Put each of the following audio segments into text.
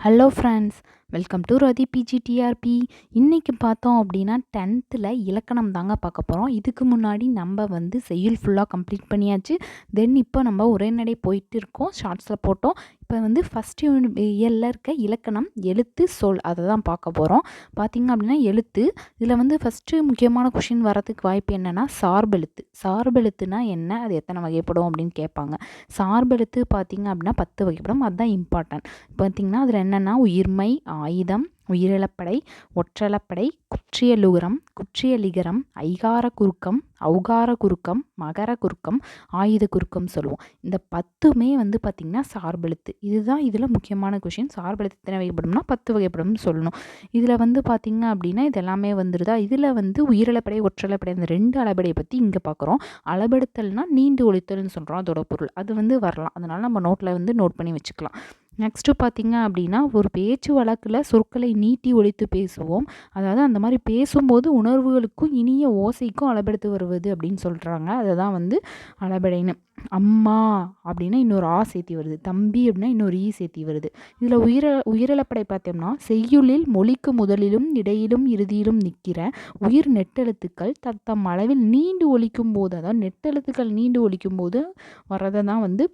Hello friends welcome to Rathi PGTRB இன்றைக்கி பார்த்தோம் அப்படின்னா டென்த்தில் இலக்கணம் தாங்க பார்க்க போகிறோம் இதுக்கு முன்னாடி நம்ம வந்து செய்யுள் ஃபுல்லாக கம்ப்ளீட் பண்ணியாச்சு. தென் இப்போ நம்ம உரைநடை போயிட்டு இருக்கோம். ஷார்ட்ஸில் போட்டோம். இப்போ வந்து ஃபஸ்ட் இயலில் இருக்க இலக்கணம் எழுத்து சொல் அதை தான் பார்க்க போகிறோம் பார்த்திங்க அப்படின்னா எழுத்து. இதில் வந்து ஃபஸ்ட்டு முக்கியமான கொஷின் வரதுக்கு வாய்ப்பு என்னென்னா சார்பெழுத்து சார்பெழுத்துனா என்ன? அது எத்தனை வகைப்படும் அப்படின்னு கேட்பாங்க. சார்பெழுத்து பார்த்திங்க அப்படின்னா பத்து வகைப்படும். அதுதான் இம்பார்ட்டன்ட் பார்த்திங்கன்னா அதில் என்னென்னா உயிர்மை ஆயுதம் உயிரிழப்படை ஒற்றளப்படை குற்றியலுகரம் குற்றியலிகரம் ஐகார குறுக்கம் ஔகார குறுக்கம் மகர குறுக்கம் ஆயுத குறுக்கம் சொல்லுவோம். இந்த பத்துமே வந்து பார்த்திங்கன்னா சார்பெழுத்து. இதுதான் இதில் முக்கியமான கொஷின் சார்பெழுத்து எத்தனை வகைப்படும்னா பத்து வகைப்படும்னு சொல்லணும். இதில் வந்து பார்த்திங்க அப்படின்னா இது எல்லாமே வந்துடுதா இதில் வந்து உயிரிழப்படை ஒற்றளப்படை இந்த ரெண்டு அளபடையை பற்றி இங்கே பார்க்குறோம் அளபெடுத்தல்னால் நீண்டு ஒழித்தல்னு சொல்கிறோம் அதோட பொருள். அது வந்து வரலாம். அதனால் நம்ம நோட்டில் வந்து நோட் பண்ணி வச்சுக்கலாம். நெக்ஸ்ட்டு பார்த்திங்க அப்படின்னா ஒரு பேச்சு வழக்கில் சொற்களை நீட்டி ஒழித்து பேசுவோம். அதாவது அந்த மாதிரி பேசும்போது உணர்வுகளுக்கும் இனிய ஓசைக்கும் அளபெடுத்து வருவது அப்படின்னு சொல்கிறாங்க அதை தான் வந்து அளபெடைன்னு. அம்மா அப்படின்னா இன்னொரு ஆ சேர்த்தி வருது. தம்பி அப்படின்னா இன்னொரு ஈ சேர்த்தி வருது. இதில் உயிர உயிரிழப்படை பார்த்தோம்னா செய்யுளில் மொழிக்கு முதலிலும் இடையிலும் இறுதியிலும் நிற்கிற உயிர் நெட்டெழுத்துக்கள் தத்தம் அளவில் நீண்டு ஒழிக்கும் போது அதாவது நெட்டெழுத்துக்கள் நீண்டு ஒழிக்கும் போது வரதை தான் வந்து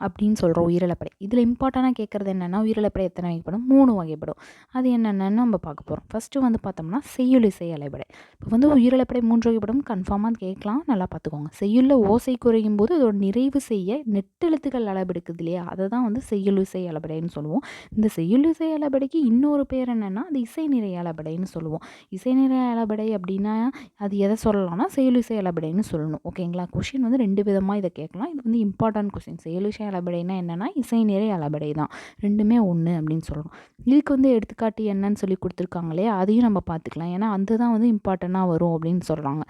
அப்படின்னு சொல்கிறோம் உயிரிழப்படை. இதில் இம்பார்ட்டண்ட்டாக கேட்குறது என்னென்னா உயிரிழப்படை எத்தனை வகைப்படும்? மூணு வகைப்படும். அது என்னென்னு நம்ம பார்க்க போகிறோம் ஃபஸ்ட்டு வந்து பார்த்தோம்னா செய்யுளிசை இசை இப்போ வந்து உயிரிழப்படை மூன்று வகைப்படும். கன்ஃபார்மாக கேட்கலாம். நல்லா பார்த்துக்கோங்க. செய்யுளில் ஓசை குறையும் போது அதோட நிறைவு செய்ய நெட்டெழுத்துக்கள் அளபெடுக்குது இல்லையா? அதை தான் வந்து செய்யுளிசை அளபடைன்னு சொல்லுவோம். இந்த செய்யுளிசை அளபடைக்கு இன்னொரு பேர் என்னென்னா அது இசை நிறை அளபடைன்னு சொல்லுவோம். இசை நிறை அளபடை அப்படின்னா அது எதை சொல்லலாம்னா செயலிசை அளபடைன்னு சொல்லணும். ஓகேங்களா கொஷின் வந்து ரெண்டு விதமாக இதை கேட்கலாம். இது வந்து இம்பார்ட்டன்ட் கொஷின் செயலிசை இயற்கை அளபடைனா என்னென்னா இசை நிறை அளபடை தான். ரெண்டுமே ஒன்று அப்படின்னு சொல்கிறோம் இதுக்கு வந்து எடுத்துக்காட்டு என்னன்னு சொல்லி கொடுத்துருக்காங்களே அதையும் நம்ம பார்த்துக்கலாம். ஏன்னா அந்த தான் வந்து இம்பார்ட்டண்ட்டாக வரும் அப்படின்னு சொல்கிறாங்க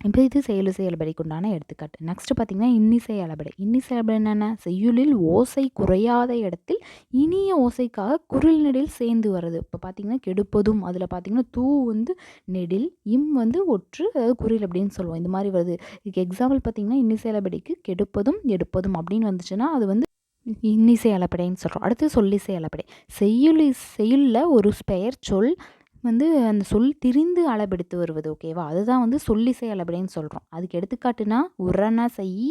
இப்போ இது செயலிசை அளபடிக்குண்டான எடுத்துக்காட்டு. நெக்ஸ்ட்டு பார்த்திங்கன்னா இன்னிசை அளபடை இன்னிசை அளபடை என்னென்ன? செய்யுளில் ஓசை குறையாத இடத்தில் இனிய ஓசைக்காக குரல் நெடில் சேர்ந்து வருது இப்போ பார்த்திங்கன்னா கெடுப்பதும் அதில் பார்த்திங்கன்னா தூ வந்து நெடில் இம் வந்து ஒற்று அதாவது குரில் அப்படின்னு சொல்லுவோம். இந்த மாதிரி வருது. இதுக்கு எக்ஸாம்பிள் பார்த்திங்கன்னா இன்னிசை அளபடிக்கு கெடுப்பதும் எடுப்பதும் அப்படின்னு வந்துச்சுன்னா அது வந்து இன்னிசை அலப்படைன்னு சொல்கிறோம் அடுத்து சொல்லிசை அலப்படை செய்யுள் செய்யுளில் ஒரு பெயர் சொல் வந்து அந்த சொல் திரிந்து அளபெடுத்து வருவது ஓகேவா? அதுதான் வந்து சொல்லிசை அளபடின்னு சொல்கிறோம் அதுக்கு எடுத்துக்காட்டுனா உரண செய்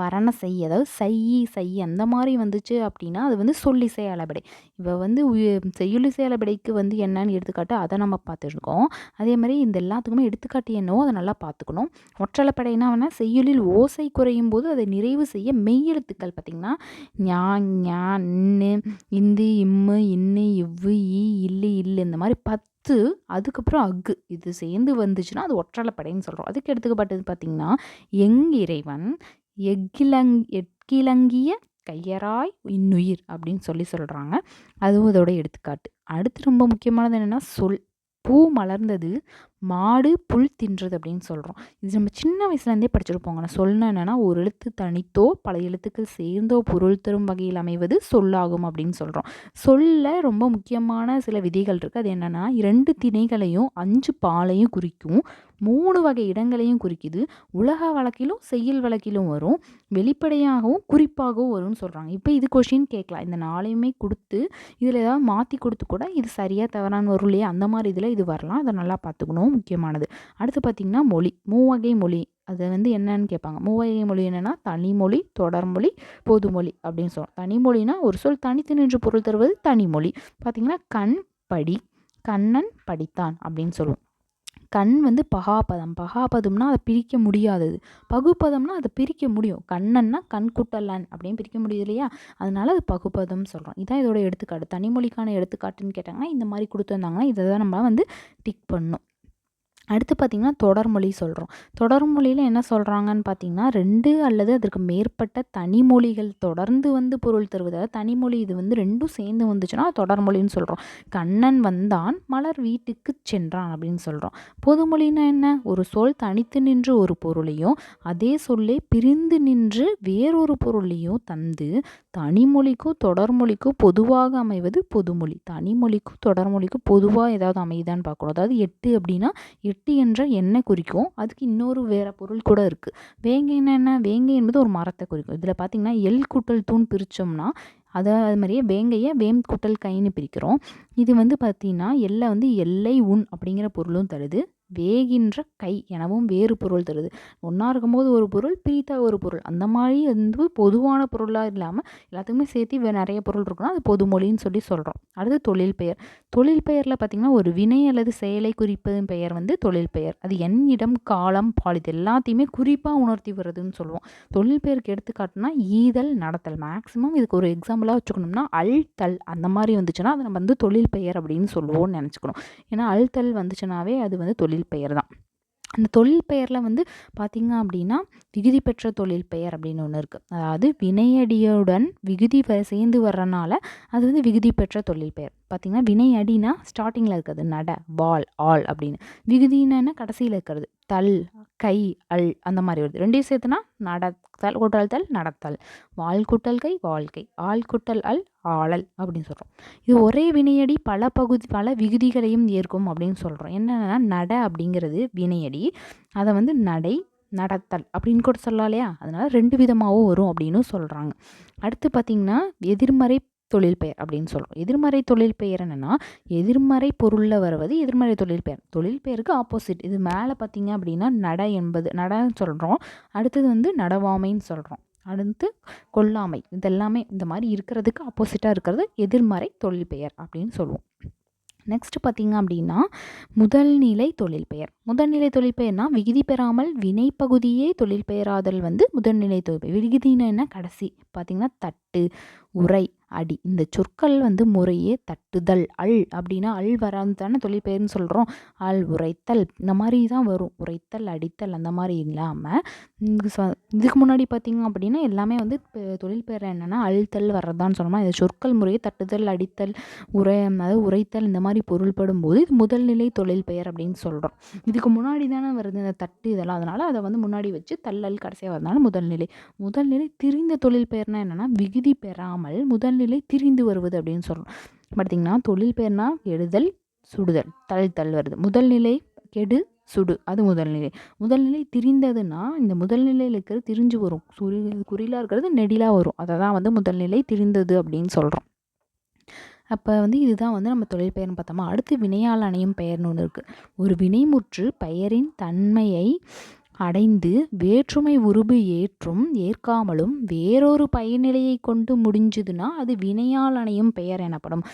வரண செய் அதாவது செய்யி செய் அந்த மாதிரி வந்துச்சு அப்படின்னா அது வந்து சொல்லிசை அளபடை. இப்போ வந்து செய்யுளிசை அளபடைக்கு வந்து என்னன்னு எடுத்துக்காட்டு அதை நம்ம பார்த்துருக்கோம். அதே மாதிரி இந்த எல்லாத்துக்குமே எடுத்துக்காட்டு என்னவோ அதை நல்லா பார்த்துக்கணும். ஒற்றளப்படைனா வேணால் செய்யுளில் ஓசை குறையும் போது அதை நிறைவு செய்ய மெய்யெழுத்துக்கள் பார்த்திங்கன்னா ஞா ஞா இன்னு இந்து இம்மு இன்னு இவ்வு ஈ இல்லு இல்லு இந்த மாதிரி பத்து பத்து அதுக்கப்புறம் அக்கு இது சேர்ந்து வந்துச்சுன்னா அது ஒற்றலைப்படைன்னு சொல்கிறோம் அதுக்கு எடுத்துக்கப்பட்டது பார்த்திங்கன்னா எங் இறைவன் எக்கிலங் எட்கிலங்கிய கையராய் இன்னுயிர் அப்படின்னு சொல்லி சொல்கிறாங்க அதுவும் இதோட எடுத்துக்காட்டு. அடுத்து ரொம்ப முக்கியமானது என்னென்னா சொல். பூ மலர்ந்தது மாடு புல் தின்றது அப்படின்னு சொல்கிறோம் இது நம்ம சின்ன வயசுலேருந்தே படிச்சிருப்போங்க. நான் சொல்லணும் என்னென்னா ஒரு எழுத்து தனித்தோ பல எழுத்துக்கள் சேர்ந்தோ பொருள் தரும் வகையில் அமைவது சொல்லாகும் அப்படின்னு சொல்கிறோம் சொல்ல ரொம்ப முக்கியமான சில விதிகள் இருக்குது அது என்னென்னா இரண்டு திணைகளையும் அஞ்சு பாலையும் குறிக்கும். மூணு வகை இடங்களையும் குறிக்குது. உலக வழக்கிலும் செய்யல் வழக்கிலும் வரும். வெளிப்படையாகவும் குறிப்பாகவும் வரும்னு சொல்கிறாங்க இப்போ இது கொஷின் கேட்கலாம். இந்த நாளையுமே கொடுத்து இதில் ஏதாவது மாற்றி கொடுத்து கூட இது சரியாக தவறான வரும் இல்லையா? அந்த மாதிரி இதில் இது வரலாம். அதை நல்லா பார்த்துக்கணும். முக்கியமானது. அடுத்து பார்த்திங்கன்னா மொழி. மூவகை மொழி. அது வந்து என்னன்னு கேட்பாங்க. மூவகை மொழி என்னென்னா தனிமொழி தொடர்மொழி பொதுமொழி அப்படின்னு சொல்லுவோம் தனிமொழினா ஒரு சொல் தனித்து நின்று பொருள் தருவது தனிமொழி. பார்த்திங்கன்னா கண் படி கண்ணன் படித்தான் அப்படின்னு சொல்லுவோம். கண் வந்து பகாபதம். பகாபதம்னா அதை பிரிக்க முடியாதது. பகுப்பதம்னா அதை பிரிக்க முடியும். கண்ணன்னா கண் குட்டலன் அப்படின்னு பிரிக்க முடியுது இல்லையா? அதனால அது பகுப்பதம் சொல்கிறோம் இதான் இதோட எடுத்துக்காட்டு. தனிமொழிக்கான எடுத்துக்காட்டுன்னு கேட்டாங்கன்னா இந்த மாதிரி கொடுத்துருந்தாங்கன்னா இதை தான் நம்ம வந்து டிக் பண்ணணும். அடுத்து பார்த்திங்கன்னா தொடர்மொழி சொல்கிறோம் தொடர்மொழியில் என்ன சொல்கிறாங்கன்னு பார்த்திங்கன்னா ரெண்டு அல்லது அதற்கு மேற்பட்ட தனிமொழிகள் தொடர்ந்து வந்து பொருள் தருவதாக தனிமொழி இது வந்து ரெண்டும் சேர்ந்து வந்துச்சுன்னா தொடர்மொழின்னு சொல்கிறோம் கண்ணன் வந்தான் மலர் வீட்டுக்கு சென்றான் அப்படின்னு சொல்கிறோம் பொதுமொழின்னா என்ன? ஒரு சொல் தனித்து நின்று ஒரு பொருளையும் அதே சொல்லே பிரிந்து நின்று வேறொரு பொருளையும் தந்து தனிமொழிக்கும் தொடர்மொழிக்கும் பொதுவாக அமைவது பொதுமொழி தனிமொழிக்கும் தொடர்மொழிக்கும் பொதுவாக ஏதாவது அமையுதான்னு பார்க்கணும். அதாவது எட்டு அப்படின்னா எட்டு வெட்டி என்ற எண்ணெய் குறிக்கும். அதுக்கு இன்னொரு வேறு பொருள் கூட இருக்குது வேங்கை என்ன வேங்கை என்பது ஒரு மரத்தை குறிக்கும். இதில் பார்த்திங்கன்னா எல் கூட்டல் தூண் பிரித்தோம்னா அதை அது மாதிரியே வேங்கையை வேம் கூட்டல் கைன்னு பிரிக்கிறோம். இது வந்து பார்த்திங்கன்னா எல்லை வந்து எல்லை உன் அப்படிங்கிற பொருளும் தருது. வேகின்ற கை எனவும் வேறு பொருள் தருது. ஒன்றா இருக்கும்போது ஒரு பொருள் பிரித்தா ஒரு பொருள். அந்த மாதிரி வந்து பொதுவான பொருளாக இல்லாமல் எல்லாத்துக்குமே சேர்த்து நிறைய பொருள் இருக்குன்னா அது பொதுமொழின்னு சொல்லி சொல்கிறோம் அடுத்து தொழில் பெயர். தொழில் பெயரில் பார்த்திங்கன்னா ஒரு வினை அல்லது செயலை குறிப்பதன் பெயர் வந்து தொழில் பெயர். அது என் இடம் காலம் பால் இது எல்லாத்தையுமே குறிப்பாக உணர்த்தி வருதுன்னு சொல்லுவோம். தொழில் பெயருக்கு எடுத்துக்காட்டுனா ஈதல் நடத்தல். மேக்ஸிமம் இதுக்கு ஒரு எக்ஸாம்பிளாக வச்சுக்கணும்னா அழ்த்தல் அந்த மாதிரி வந்துச்சுன்னா அதை நம்ம வந்து தொழில் பெயர் அப்படின்னு சொல்லுவோம்னு நினச்சிக்கணும். ஏன்னா அழ்த்தல் வந்துச்சுனாவே அது வந்து தொழில் பெயர் தான். அந்த தொழில் பெயரில் வந்து பார்த்திங்க அப்படின்னா விகுதி பெற்ற தொழில் பெயர் அப்படின்னு ஒன்று இருக்குது அதாவது வினையடியுடன் விகுதி வ சேர்ந்து வர்றனால அது வந்து விகுதி பெற்ற தொழில் பெயர். பார்த்திங்கன்னா வினையடினா ஸ்டார்டிங்கில் இருக்கிறது நட வால் ஆல் அப்படின்னு. விகுதினா கடைசியில் இருக்கிறது தல் கை அல் அந்த மாதிரி வருது. ரெண்டையும் சேர்த்துனா நடத்தல் கூட்டல் நடத்தல். வால் குட்டல் கை வாழ்க்கை ஆள் குட்டல் அல் ஆளல் அப்படின்னு சொல்கிறோம் இது ஒரே வினையடி பல பகுதி பல விகுதிகளையும் ஏற்கும் அப்படின்னு சொல்கிறோம் என்னென்னா நட அப்படிங்கிறது வினையடி அதை வந்து நடை நடத்தல் அப்படின்னு கூட சொல்லலாம் இல்லையா? அதனால் ரெண்டு விதமாகவும் வரும் அப்படின்னு சொல்கிறாங்க அடுத்து பார்த்திங்கன்னா எதிர்மறை தொழில் பெயர் அப்படின்னு சொல்கிறோம் எதிர்மறை தொழில் பெயர் என்னென்னா எதிர்மறை பொருளில் வருவது எதிர்மறை தொழில் பெயர் தொழில் பெயருக்கு ஆப்போசிட் இது மேலே பார்த்தீங்க அப்படின்னா நட என்பது நடன்னு சொல்கிறோம் அடுத்தது வந்து நடவாமைன்னு சொல்கிறோம் அடுத்து கொல்லாமை. இதெல்லாமே இந்த மாதிரி இருக்கிறதுக்கு ஆப்போசிட்டாக இருக்கிறது எதிர்மறை தொழில் பெயர் அப்படின்னு சொல்லுவோம். நெக்ஸ்ட் பார்த்திங்க அப்படின்னா முதல்நிலை தொழில் பெயர் முதல்நிலை தொழிற்பெயர்னா விகுதி பெறாமல் வினைப்பகுதியே தொழில் பெயராதல் வந்து முதல்நிலை தொழில் விகுதினா என்ன? கடைசி. பார்த்திங்கன்னா தட்டு உரை அடி. இந்த சொற்கள் வந்து முறையே தட்டுதல் அல் அப்படின்னா அல் வராது தானே தொழிற்பெயர்னு சொல்கிறோம் அல் உரைத்தல் இந்த மாதிரி தான் வரும். உரைத்தல் அடித்தல் அந்த மாதிரி இல்லாமல் இதுக்கு முன்னாடி பார்த்திங்க அப்படின்னா எல்லாமே வந்து தொழிற்பெயர் என்னென்னா அழுத்தல் வர்றதான்னு சொல்லலாம் இது சொற்கள் முறையே தட்டுதல் அடித்தல் உரை அதாவது உரைத்தல் இந்த மாதிரி பொருள்படும் போது இது முதல்நிலை தொழில் பெயர் அப்படின்னு சொல்கிறோம் இது இதுக்கு முன்னாடி தானே வருது இந்த தட்டு இதெல்லாம். அதனால் அதை வந்து முன்னாடி வச்சு தள்ளல் கடைசியாக வரதுனால முதல்நிலை முதல்நிலை திரிந்த தொழில் பெயர்னா என்னென்னா விகுதி பெறாமல் முதல்நிலை திரிந்து வருவது அப்படின்னு சொல்கிறோம் பார்த்தீங்கன்னா தொழில் பெயர்னா எழுதல் சுடுதல் தழுத்தல் வருது முதல்நிலை கெடு சுடு அது முதல்நிலை முதல்நிலை திரிந்ததுன்னா இந்த முதல்நிலையில் இருக்கிறது திரிஞ்சு வரும். சுரி குறிலாக இருக்கிறது நெடிலாக வரும். அதை தான் வந்து முதல்நிலை திரிந்தது அப்படின்னு சொல்கிறோம் அப்போ வந்து இதுதான் வந்து நம்ம தொழில் பெயர்னு பார்த்தோமா? அடுத்து வினையால் அணையும் பெயர்னு ஒன்று இருக்குது ஒரு வினைமுற்று பெயரின் தன்மையை அடைந்து வேற்றுமை உருபு ஏற்றும் ஏற்காமலும் வேறொரு பயனிலையை கொண்டு முடிஞ்சுதுன்னா அது வினையால் அணையும் பெயர் எனப்படும்.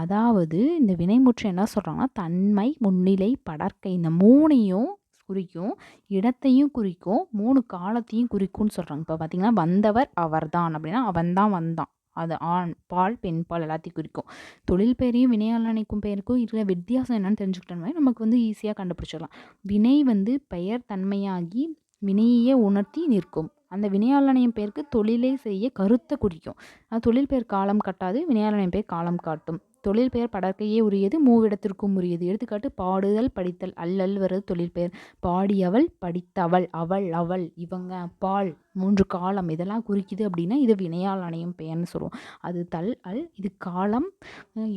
அதாவது இந்த வினைமுற்று என்ன சொல்கிறாங்கன்னா தன்மை முன்னிலை படற்கை இந்த மூணையும் குறிக்கும் இடத்தையும் குறிக்கும் மூணு காலத்தையும் குறிக்கும்னு சொல்கிறாங்க இப்போ பார்த்திங்கன்னா வந்தவர் அவர்தான் அப்படின்னா அவன் தான் வந்தான். அது ஆண் பால் பெண் பால் எல்லாத்தையும் குறிக்கும். தொழில் பெயரையும் வினையால் அணைக்கும் பெயருக்கும் இருக்கிற வித்தியாசம் என்னன்னு தெரிஞ்சுக்கிட்டோம்னா நமக்கு வந்து ஈஸியாக கண்டுபிடிச்சிடலாம். வினை வந்து பெயர் தன்மையாகி வினையே உணர்த்தி நிற்கும். அந்த வினையாளனையும் பெயருக்கு தொழிலை செய்ய கருத்தை குறிக்கும். தொழில் பெயர் காலம் கட்டாது வினையாளனையும் பெயர் காலம் காட்டும். தொழில் பெயர் படற்கையே உரியது மூவிடத்திற்கும் உரியது. எடுத்துக்காட்டு பாடுதல் படித்தல் அல்லல் வருது தொழில் பெயர். பாடியவள் படித்தவள் அவள் அவள் இவங்க பால் மூன்று காலம் இதெல்லாம் குறிக்குது அப்படின்னா இது வினையால் அணையும் பெயர்னு சொல்லுவோம். அது தல் அல் இது காலம்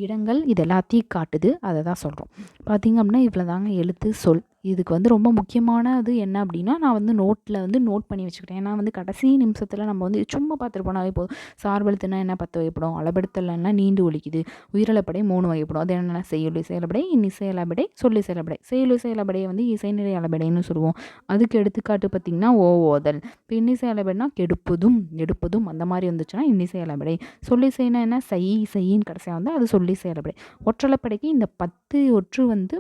இடங்கள் இது எல்லாத்தையும் காட்டுது. அதை தான் சொல்கிறோம் பார்த்திங்க அப்படின்னா இவ்வளோ தாங்க எழுத்து சொல். இதுக்கு வந்து ரொம்ப முக்கியமானது என்ன அப்படின்னா நான் வந்து நோட்டில் வந்து நோட் பண்ணி வச்சுக்கிட்டேன். ஏன்னா வந்து கடைசி நிமிஷத்தில் நம்ம வந்து சும்மா பார்த்துருப்போனாவே போதும். சார்பெழுத்துனா என்ன பத்து வகைப்படும்? அளபெடுத்தல்னா நீண்டு ஒழிக்குது உயிரிழப்படை மூணு வகைப்படும். அது என்னென்ன செய்யுள் செயலபடை இன்னிசையலபடை சொல்லி செயலபடை செயலு செயலபடையை வந்து இசைநிலை அளபடைன்னு சொல்லுவோம். அதுக்கு எடுத்துக்காட்டு பார்த்திங்கன்னா ஓ ஓதல். இப்போ இன்னிசை அளபடைனா கெடுப்பதும் எடுப்பதும் அந்த மாதிரி வந்துச்சுன்னா இன்னிசை அளபடை சொல்லி செய்யணும் என்ன? செய் செய்யின்னு கடைசியாக வந்து அது சொல்லி செயலபடை ஒற்றலைப்படைக்கு இந்த பத்து ஒற்று வந்து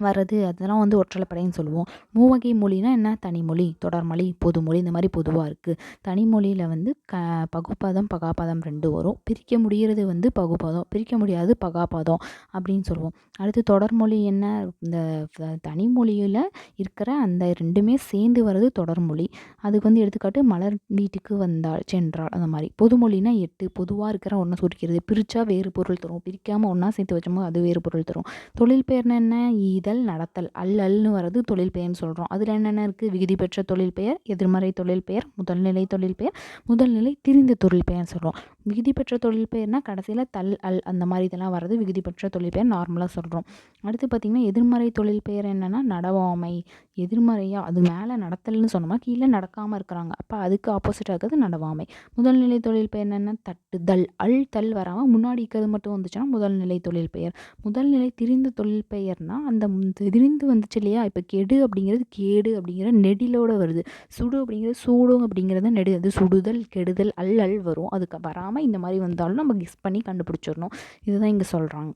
வர்றது அதெல்லாம் வந்து ஒற்றலைப்படைன்னு சொல்லுவோம். மூவகை மொழினா என்ன? தனிமொழி தொடர்மொழி பொதுமொழி இந்த மாதிரி பொதுவாக இருக்குது தனிமொழியில் வந்து க பகுப்பதம் பகாபதம் ரெண்டு வரும். பிரிக்க முடிகிறது வந்து பகுப்பதம் பிரிக்க முடியாது பகாபதம் அப்படின்னு சொல்லுவோம். அடுத்து தொடர்மொழி என்ன? இந்த தனிமொழியில் இருக்கிற அந்த ரெண்டுமே சேர்ந்து வர்றது தொடர்மொழி அதுக்கு வந்து எடுத்துக்காட்டு மலர் வீட்டுக்கு வந்தாள் சென்றாள் அந்த மாதிரி. பொதுமொழினா எட்டு பொதுவாக இருக்கிற ஒன்றை சுருக்கிறது. பிரித்தா வேறு பொருள் தரும். பிரிக்காமல் ஒன்றா சேர்த்து வச்சோமோ அது வேறு பொருள் தரும். தொழில் பெயர்னா என்ன? ஈ செய்தல் நடத்தல் அல்லல்னு வர்றது தொழில் பெயர்னு சொல்கிறோம் அதில் என்னென்ன இருக்குது விகுதி பெற்ற தொழில் பெயர் எதிர்மறை தொழில் பெயர் முதல்நிலை தொழில் பெயர் முதல்நிலை திரிந்த தொழில் பெயர்னு சொல்கிறோம் விகுதி பெற்ற தொழில் பெயர்னால் கடைசியில் தல் அல் அந்த மாதிரி இதெல்லாம் வர்றது விகுதி பெற்ற தொழில் பெயர் நார்மலாக சொல்கிறோம் அடுத்து பார்த்திங்கன்னா எதிர்மறை தொழில் பெயர் என்னென்னா நடவாமை. எதிர்மறையாக அது மேலே நடத்தல்னு சொன்னோமா கீழே நடக்காமல் இருக்கிறாங்க. அப்போ அதுக்கு ஆப்போசிட்டாக இருக்கிறது நடவாமை. முதல்நிலை தொழில் பெயர் என்னென்ன தட்டுதல் அல் தல் வராமல் முன்னாடி இருக்கிறது மட்டும் வந்துச்சுன்னா முதல்நிலை தொழில் பெயர். முதல்நிலை திரிந்த தொழில் பெயர்னால் அந்த திரிந்து வந்துச்சு இல்லையா? இப்போ கெடு அப்படிங்கிறது கேடு அப்படிங்கிற நெடிலோட வருது. சுடு அப்படிங்கிறது சூடும் அப்படிங்கிறது நெடு அது சுடுதல் கெடுதல் அல் அல் வரும். அதுக்கு வராமல் இந்த மாதிரி வந்தாலும் நம்ம கிஸ் பண்ணி கண்டுபிடிச்சிடணும். இதுதான் இங்கே சொல்கிறாங்க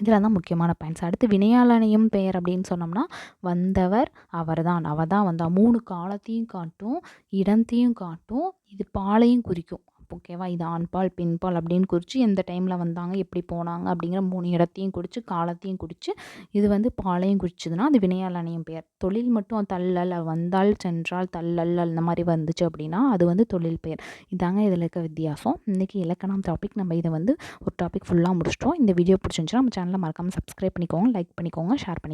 இதில் தான் முக்கியமான பாயிண்ட்ஸ் அடுத்து வினையாளனையும் பெயர் அப்படின்னு சொன்னோம்னா வந்தவர் அவர் தான் அவ தான் வந்தா மூணு காலத்தையும் காட்டும் இடத்தையும் காட்டும் இது பாலையும் குறிக்கும். ஓகேவா? இது ஆண்பால் பின்பால் அப்படின்னு குறித்து எந்த டைமில் வந்தாங்க எப்படி போனாங்க அப்படிங்கிற மூணு இடத்தையும் குறித்து காலத்தையும் குறித்து இது வந்து பாலையும் குறிச்சதுன்னா அது வினையாளனையும் அணையும் பெயர். தொழில் மட்டும் தள்ளல் வந்தால் சென்றால் தள்ளல் அந்த மாதிரி வந்துச்சு அப்படின்னா அது வந்து தொழில் பெயர். இதாங்க இதில் இருக்க வித்தியாசம். இன்றைக்கி இலக்கணம் டாபிக் நம்ம இதை வந்து ஒரு டாபிக் ஃபுல்லாக முடிச்சிட்டோம். இந்த வீடியோ பிடிச்சிருந்துச்சுன்னா நம்ம சேனலை மறக்காமல் சப்ஸ்கிரைப் பண்ணிக்கோங்க லைக் பண்ணிக்கோங்க ஷேர் பண்ணிக்கோங்க.